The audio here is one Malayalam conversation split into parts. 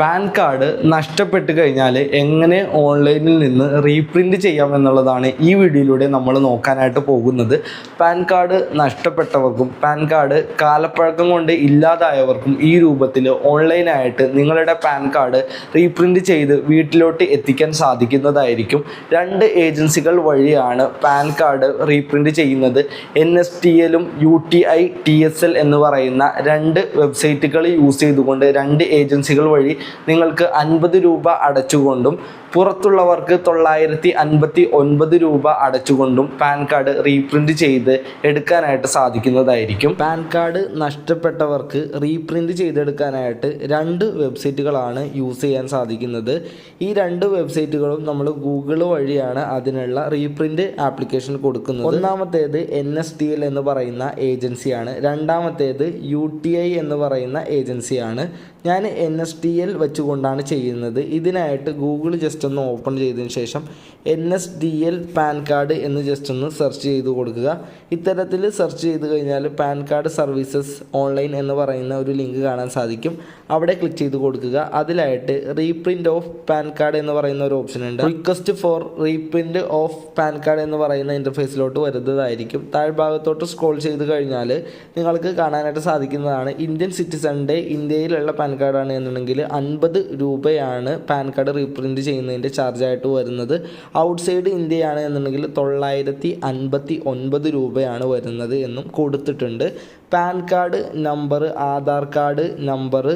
പാൻ കാർഡ് നഷ്ടപ്പെട്ട് കഴിഞ്ഞാൽ എങ്ങനെ ഓൺലൈനിൽ നിന്ന് റീപ്രിന്റ് ചെയ്യാം എന്നുള്ളതാണ് ഈ വീഡിയോയിലൂടെ നമ്മൾ നോക്കാനായിട്ട് പോകുന്നത്. പാൻ കാർഡ് നഷ്ടപ്പെട്ടവർക്കും പാൻ കാർഡ് കാലപ്പഴക്കം കൊണ്ട് ഇല്ലാതായവർക്കും ഈ രൂപത്തിൽ ഓൺലൈനായിട്ട് നിങ്ങളുടെ പാൻ കാർഡ് റീപ്രിന്റ് ചെയ്ത് വീട്ടിലോട്ട് എത്തിക്കാൻ സാധിക്കുന്നതായിരിക്കും. രണ്ട് ഏജൻസികൾ വഴിയാണ് പാൻ കാർഡ് റീപ്രിന്റ് ചെയ്യുന്നത്. എൻ എസ് ടി എല്ലും U T I T S L എന്ന് പറയുന്ന രണ്ട് വെബ്സൈറ്റുകൾ യൂസ് ചെയ്തുകൊണ്ട് രണ്ട് ഏജൻസികൾ വഴി നിങ്ങൾക്ക് അൻപത് രൂപ അടച്ചുകൊണ്ടും പുറത്തുള്ളവർക്ക് തൊള്ളായിരത്തി അൻപത്തി ഒൻപത് രൂപ അടച്ചുകൊണ്ടും പാൻ കാർഡ് റീപ്രിന്റ് ചെയ്ത് എടുക്കാനായിട്ട് സാധിക്കുന്നതായിരിക്കും. പാൻ കാർഡ് നഷ്ടപ്പെട്ടവർക്ക് റീപ്രിന്റ് ചെയ്തെടുക്കാനായിട്ട് രണ്ട് വെബ്സൈറ്റുകളാണ് യൂസ് ചെയ്യാൻ സാധിക്കുന്നത്. ഈ രണ്ട് വെബ്സൈറ്റുകളും നമ്മൾ ഗൂഗിൾ വഴിയാണ് അതിനുള്ള റീപ്രിന്റ് ആപ്ലിക്കേഷൻ കൊടുക്കുന്നത്. ഒന്നാമത്തേത് എൻ എസ് ടി എൽ എന്ന് പറയുന്ന ഏജൻസിയാണ്. രണ്ടാമത്തേത് യു ടി ഐ എന്ന് പറയുന്ന ഏജൻസിയാണ്. ഞാൻ എൻ എസ് ടി എൽ വെച്ചുകൊണ്ടാണ് ചെയ്യുന്നത്. ഇതിനായിട്ട് ഗൂഗിൾ ജസ്റ്റ് ഒന്ന് ഓപ്പൺ ചെയ്തതിന് ശേഷം N S D L PAN card എന്ന് ജസ്റ്റ് ഒന്ന് സെർച്ച് ചെയ്ത് കൊടുക്കുക. ഇത്തരത്തിൽ സെർച്ച് ചെയ്ത് കഴിഞ്ഞാൽ പാൻ കാർഡ് സർവീസസ് ഓൺലൈൻ എന്ന് പറയുന്ന ഒരു ലിങ്ക് കാണാൻ സാധിക്കും. അവിടെ ക്ലിക്ക് ചെയ്ത് കൊടുക്കുക. അതിലായിട്ട് റീപ്രിന്റ് ഓഫ് പാൻ കാർഡ് എന്ന് പറയുന്ന ഒരു ഓപ്ഷൻ ഉണ്ട്. Request for reprint of PAN card എന്ന് പറയുന്ന ഇന്റർഫേസിലോട്ട് വരുന്നതായിരിക്കും. താഴ്ഭാഗത്തോട്ട് സ്ക്രോൾ ചെയ്ത് കഴിഞ്ഞാൽ നിങ്ങൾക്ക് കാണാനായിട്ട് സാധിക്കുന്നതാണ്. ഇന്ത്യൻ സിറ്റിസണിന്റെ ഇന്ത്യയിലുള്ള പാൻ കാർഡാണ് എന്നുണ്ടെങ്കിൽ അൻപത് രൂപയാണ് പാൻ കാർഡ് റീപ്രിന്റ് ചെയ്യുന്നതിന്റെ ചാർജായിട്ട് വരുന്നത്. ഔട്ട്സൈഡ് ഇന്ത്യയാണ് എന്നുണ്ടെങ്കിൽ തൊള്ളായിരത്തി അൻപത്തി ഒൻപത് രൂപയാണ് വരുന്നത് എന്നും കൊടുത്തിട്ടുണ്ട്. PAN card number Aadhaar card number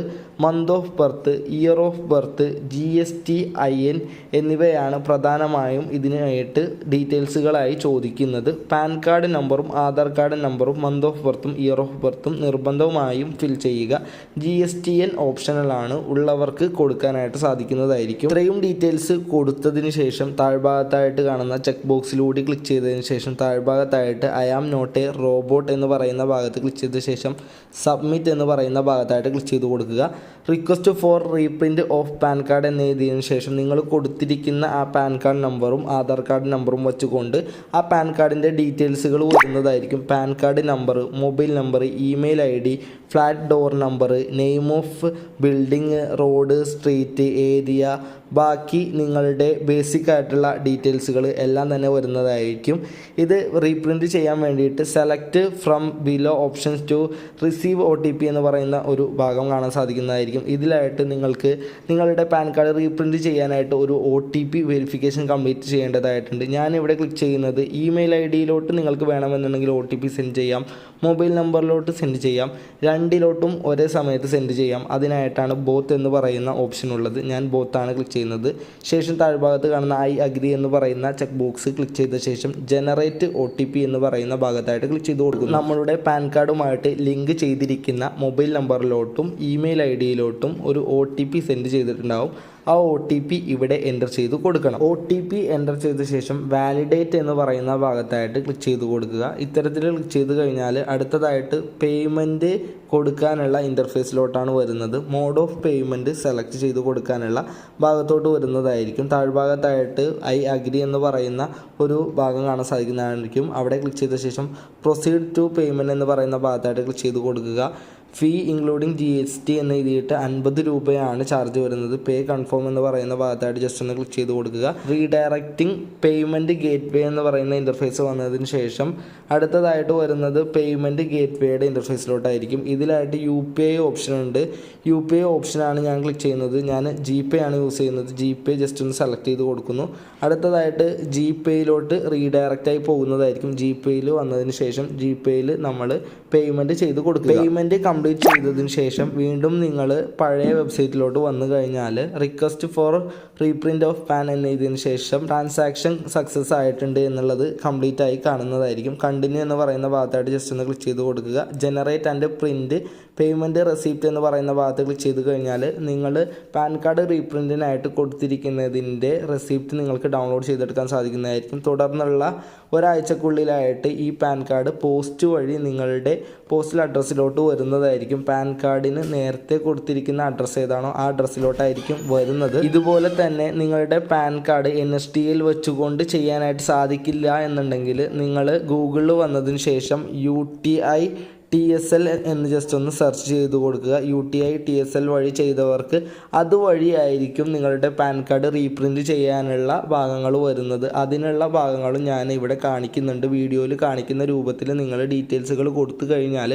month of birth year of birth G S T I N എന്നിവയാണ് പ്രധാനമായും ഇതിനായിട്ട് ഡീറ്റെയിൽസുകളായി ചോദിക്കുന്നത്. പാൻ കാർഡ് നമ്പറും ആധാർ കാർഡ് നമ്പറും മന്ത് ഓഫ് ബർത്തും ഇയർ ഓഫ് ബർത്തും നിർബന്ധമായും ഫിൽ ചെയ്യുക ജി എസ് ടി എൻ ഓപ്ഷണലാണ് ഉള്ളവർക്ക് കൊടുക്കാനായിട്ട് സാധിക്കുന്നതായിരിക്കും. ഇത്രയും ഡീറ്റെയിൽസ് കൊടുത്തതിന് ശേഷം താഴ്ഭാഗത്തായിട്ട് കാണുന്ന ചെക്ക് ബോക്സിലൂടെ ക്ലിക്ക് ചെയ്തതിന് ശേഷം താഴ്ഭാഗത്തായിട്ട് I am not a robot എന്ന് പറയുന്ന ഭാഗത്ത് ക്ലിക്ക് ചെയ്ത ശേഷം സബ്മിറ്റ് എന്ന് പറയുന്ന ഭാഗത്തായിട്ട് ക്ലിക്ക് ചെയ്ത് കൊടുക്കുക. Request for reprint of PAN card എന്ന് എഴുതിയതിനു ശേഷം നിങ്ങൾ കൊടുത്തിരിക്കുന്ന ആ പാൻ കാർഡ് നമ്പറും ആധാർ കാർഡ് നമ്പറും വെച്ചുകൊണ്ട് ആ പാൻ കാർഡിന്റെ ഡീറ്റെയിൽസുകൾ വരുന്നതായിരിക്കും PAN card number mobile number email I D flat door number name of building road street area ബാക്കി നിങ്ങളുടെ ബേസിക് ആയിട്ടുള്ള ഡീറ്റെയിൽസുകൾ എല്ലാം തന്നെ വരുന്നതായിരിക്കും. ഇത് റീപ്രിന്റ് ചെയ്യാൻ വേണ്ടിയിട്ട് select from below options to receive O എന്ന് പറയുന്ന ഒരു ഭാഗം കാണാൻ സാധിക്കുന്നതായിരിക്കും. ഇതിലായിട്ട് നിങ്ങൾക്ക് നിങ്ങളുടെ പാൻ കാർഡ് റീപ്രിന്റ് ചെയ്യാനായിട്ട് ഒരു O T P verification complete ചെയ്യേണ്ടതായിട്ടുണ്ട്. ഞാനിവിടെ ക്ലിക്ക് ചെയ്യുന്നത് ഇമെയിൽ ഐ ഡിയിലോട്ട് നിങ്ങൾക്ക് വേണമെന്നുണ്ടെങ്കിൽ ഒ ടി പി സെൻഡ് ചെയ്യാം. മൊബൈൽ നമ്പറിലോട്ട് സെൻഡ് ചെയ്യാം. രണ്ടിലോട്ടും ഒരേ സമയത്ത് സെൻഡ് ചെയ്യാം. അതിനായിട്ടാണ് ബോത്ത് എന്ന് പറയുന്ന ഓപ്ഷൻ ഉള്ളത്. ഞാൻ ബോത്താണ് ക്ലിക്ക് ചെയ്യുന്നത്. ശേഷം താഴ്ഭാഗത്ത് കാണുന്ന ഐ അഗ്രി എന്ന് പറയുന്ന ചെക്ക് ബോക്സ് ക്ലിക്ക് ചെയ്ത ശേഷം ജനറേറ്റ് ഒ ടി പി എന്ന് പറയുന്ന ഭാഗത്തായിട്ട് ക്ലിക്ക് ചെയ്ത് കൊടുക്കും നമ്മളുടെ പാൻ കാർഡുമായിട്ട് ലിങ്ക് ചെയ്തിരിക്കുന്ന മൊബൈൽ നമ്പറിലോട്ടും ഇമെയിൽ ഐ ഒരു ഒ ടി പി സെൻഡ് ചെയ്തിട്ടുണ്ടാവും. ആ ഒ ടി പി ഇവിടെ എന്റർ ചെയ്ത് കൊടുക്കണം. ഒ ടി പി എന്റർ ചെയ്ത ശേഷം വാലിഡേറ്റ് എന്ന് പറയുന്ന ഭാഗത്തായിട്ട് ക്ലിക്ക് ചെയ്ത് കൊടുക്കുക. ഇത്തരത്തിൽ ക്ലിക്ക് ചെയ്ത് കഴിഞ്ഞാൽ അടുത്തതായിട്ട് പേയ്മെന്റ് കൊടുക്കാനുള്ള ഇന്റർഫേസിലോട്ടാണ് വരുന്നത്. മോഡ് ഓഫ് പേയ്മെന്റ് സെലക്ട് ചെയ്ത് കൊടുക്കാനുള്ള ഭാഗത്തോട്ട് വരുന്നതായിരിക്കും. താഴ്ഭാഗത്തായിട്ട് ഐ അഗ്രി എന്ന് പറയുന്ന ഒരു ഭാഗം കാണാൻ സാധിക്കുന്നതായിരിക്കും. അവിടെ ക്ലിക്ക് ചെയ്ത ശേഷം പ്രൊസീഡ് ടു പേയ്മെന്റ് എന്ന് പറയുന്ന ഭാഗത്തായിട്ട് ക്ലിക്ക് ചെയ്ത് കൊടുക്കുക. Fee including G S T എന്ന് എഴുതിയിട്ട് അൻപത് രൂപയാണ് ചാർജ് വരുന്നത്. പേ കൺഫേം എന്ന് പറയുന്ന ഭാഗത്തായിട്ട് ജസ്റ്റ് ഒന്ന് ക്ലിക്ക് ചെയ്ത് കൊടുക്കുക. റീഡയറക്റ്റിംഗ് പേയ്മെന്റ് ഗേറ്റ് വേ എന്ന് പറയുന്ന ഇന്റർഫേസ് വന്നതിന് ശേഷം അടുത്തതായിട്ട് വരുന്നത് പേയ്മെന്റ് ഗേറ്റ് വേയുടെ ഇന്റർഫേസിലോട്ടായിരിക്കും ഇതിലായിട്ട് യു പി ഐ ഓപ്ഷൻ ഉണ്ട്. യു പി ഐ ഓപ്ഷനാണ് ഞാൻ ക്ലിക്ക് ചെയ്യുന്നത്. ഞാൻ ജി പേ ആണ് യൂസ് ചെയ്യുന്നത്. ജി പേ ജസ്റ്റ് ഒന്ന് സെലക്ട് ചെയ്ത് കൊടുക്കുന്നു. അടുത്തതായിട്ട് ജി പേയിലോട്ട് റീഡയറക്റ്റ് ആയി പോകുന്നതായിരിക്കും. ജി പേയിൽ വന്നതിന് ശേഷം ജി പേയിൽ നമ്മൾ പേയ്മെന്റ് ചെയ്ത് കൊടുക്കുക. പേയ്മെന്റ് കംപ്ലീറ്റ് ചെയ്തതിന് ശേഷം വീണ്ടും നിങ്ങൾ പഴയ വെബ്സൈറ്റിലോട്ട് വന്നു കഴിഞ്ഞാൽ request for reprint of PAN എന്നതിന് ശേഷം ട്രാൻസാക്ഷൻ സക്സസ് ആയിട്ടുണ്ട് എന്നുള്ളത് കംപ്ലീറ്റ് ആയി കാണുന്നതായിരിക്കും. കണ്ടിന്യൂ എന്ന് പറയുന്ന ഭാഗത്തായിട്ട് ജസ്റ്റ് ഒന്ന് ക്ലിക്ക് ചെയ്ത് കൊടുക്കുക. Generate and print payment receipt എന്ന് പറയുന്ന ഭാഗത്ത് ക്ലിക്ക് ചെയ്ത് കഴിഞ്ഞാൽ നിങ്ങൾ പാൻ കാർഡ് റീപ്രിന്റിനായിട്ട് കൊടുത്തിരിക്കുന്നതിന്റെ റെസിപ്റ്റ് നിങ്ങൾക്ക് ഡൗൺലോഡ് ചെയ്തെടുക്കാൻ സാധിക്കുന്നതായിരിക്കും. തുടർന്നുള്ള ഒരാഴ്ചക്കുള്ളിലായിട്ട് ഈ പാൻ കാർഡ് പോസ്റ്റ് വഴി നിങ്ങളുടെ പോസ്റ്റൽ അഡ്രസ്സിലോട്ട് വരുന്നതായിരിക്കും. പാൻ കാർഡിന് നേരത്തെ കൊടുത്തിരിക്കുന്ന അഡ്രസ്സ് ഏതാണോ ആ അഡ്രസ്സിലോട്ടായിരിക്കും വരുന്നത്. ഇതുപോലെ തന്നെ നിങ്ങളുടെ പാൻ കാർഡ് എൻ എസ് ടിയിൽ വെച്ചുകൊണ്ട് ചെയ്യാനായിട്ട് സാധിക്കില്ല എന്നുണ്ടെങ്കിൽ നിങ്ങൾ ഗൂഗിളിൽ വന്നതിന് ശേഷം U T I T S L എന്ന് ജസ്റ്റ് ഒന്ന് സെർച്ച് ചെയ്ത് കൊടുക്കുക. U T I T S L വഴി ചെയ്തവർക്ക് അതുവഴിയായിരിക്കും നിങ്ങളുടെ പാൻ കാർഡ് റീപ്രിന്റ് ചെയ്യാനുള്ള ഭാഗങ്ങൾ വരുന്നത്. അതിനുള്ള ഭാഗങ്ങളും ഞാൻ ഇവിടെ കാണിക്കുന്നുണ്ട്. വീഡിയോയിൽ കാണിക്കുന്ന രൂപത്തിൽ നിങ്ങൾ ഡീറ്റെയിൽസുകൾ കൊടുത്തു കഴിഞ്ഞാൽ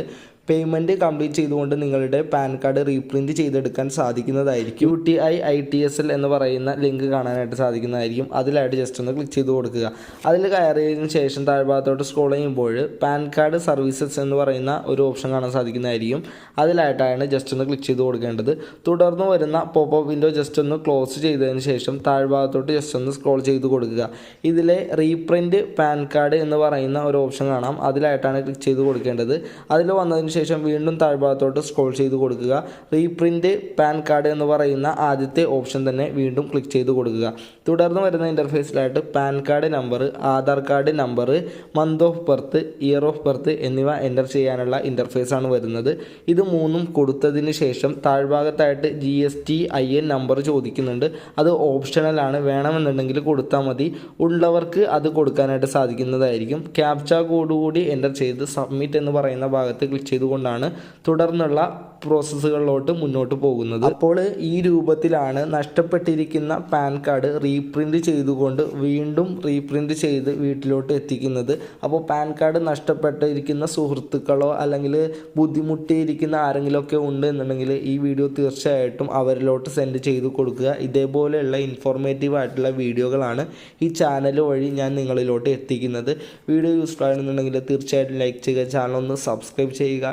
പേയ്മെന്റ് കംപ്ലീറ്റ് ചെയ്തുകൊണ്ട് നിങ്ങളുടെ പാൻ കാർഡ് റീപ്രിന്റ് ചെയ്തെടുക്കാൻ സാധിക്കുന്നതായിരിക്കും. U T I I T S L എന്ന് പറയുന്ന ലിങ്ക് കാണാനായിട്ട് സാധിക്കുന്നതായിരിക്കും. അതിലായിട്ട് ജസ്റ്റ് ഒന്ന് ക്ലിക്ക് ചെയ്ത് കൊടുക്കുക. അതിൽ കയറിയതിനു ശേഷം താഴ്ഭാഗത്തോട്ട് സ്ക്രോൾ ചെയ്യുമ്പോൾ പാൻ കാർഡ് സർവീസസ് എന്ന് പറയുന്ന ഒരു ഓപ്ഷൻ കാണാൻ സാധിക്കുന്നതായിരിക്കും. അതിലായിട്ടാണ് ജസ്റ്റ് ഒന്ന് ക്ലിക്ക് ചെയ്ത് കൊടുക്കേണ്ടത്. തുടർന്ന് വരുന്ന പോപ്പ് വിൻഡോ ജസ്റ്റ് ഒന്ന് ക്ലോസ് ചെയ്തതിന് ശേഷം താഴ്ഭാഗത്തോട്ട് ജസ്റ്റ് ഒന്ന് സ്ക്രോൾ ചെയ്ത് കൊടുക്കുക. ഇതിലെ റീപ്രിന്റ് പാൻ കാർഡ് എന്ന് പറയുന്ന ഒരു ഓപ്ഷൻ കാണാം. അതിലായിട്ടാണ് ക്ലിക്ക് ചെയ്ത് കൊടുക്കേണ്ടത്. അതിൽ വന്നതിന് ശേഷം വീണ്ടും താഴ്ഭാഗത്തോട്ട് സ്ക്രോൾ ചെയ്ത് കൊടുക്കുക. റീപ്രിന്റ് പാൻ കാർഡ് എന്ന് പറയുന്ന ആദ്യത്തെ ഓപ്ഷൻ തന്നെ വീണ്ടും ക്ലിക്ക് ചെയ്ത് കൊടുക്കുക. തുടർന്ന് വരുന്ന ഇന്റർഫേസിലായിട്ട് PAN card number Aadhaar card number month of birth year of birth എന്നിവ എന്റർ ചെയ്യാനുള്ള ഇന്റർഫേസാണ് വരുന്നത്. ഇത് മൂന്നും കൊടുത്തതിന് ശേഷം താഴ്ഭാഗത്തായിട്ട് G S T I N number ചോദിക്കുന്നുണ്ട്. അത് ഓപ്ഷണലാണ് വേണമെന്നുണ്ടെങ്കിൽ കൊടുത്താൽ മതി. ഉള്ളവർക്ക് അത് കൊടുക്കാനായിട്ട് സാധിക്കുന്നതായിരിക്കും. ക്യാപ്ച കോഡ് കൂടി എന്റർ ചെയ്ത് സബ്മിറ്റ് എന്ന് പറയുന്ന ഭാഗത്ത് ക്ലിക്ക് ചെയ്തുകൊണ്ടാണ് തുടർന്നുള്ള പ്രോസസ്സുകളിലോട്ട് മുന്നോട്ട് പോകുന്നത്. അപ്പോൾ ഈ രൂപത്തിലാണ് നഷ്ടപ്പെട്ടിരിക്കുന്ന പാൻ കാർഡ് റീപ്രിന്റ് ചെയ്തുകൊണ്ട് വീണ്ടും റീപ്രിന്റ് ചെയ്ത് വീട്ടിലോട്ട് എത്തിക്കുന്നത്. അപ്പോൾ പാൻ കാർഡ് നഷ്ടപ്പെട്ടിരിക്കുന്ന സുഹൃത്തുക്കളോ അല്ലെങ്കിൽ ബുദ്ധിമുട്ടിയിരിക്കുന്ന ആരെങ്കിലുമൊക്കെ ഉണ്ട് എന്നുണ്ടെങ്കിൽ ഈ വീഡിയോ തീർച്ചയായിട്ടും അവരിലോട്ട് സെൻഡ് ചെയ്ത് കൊടുക്കുക. ഇതേപോലെയുള്ള ഇൻഫോർമേറ്റീവ് ആയിട്ടുള്ള വീഡിയോകളാണ് ഈ ചാനൽ വഴി ഞാൻ നിങ്ങളിലോട്ട് എത്തിക്കുന്നത്. വീഡിയോ യൂസ്ഫുൾ ആണെന്നുണ്ടെങ്കിൽ തീർച്ചയായിട്ടും ലൈക്ക് ചെയ്യുക. ചാനൽ ഒന്ന് സബ്സ്ക്രൈബ് ചെയ്യുക.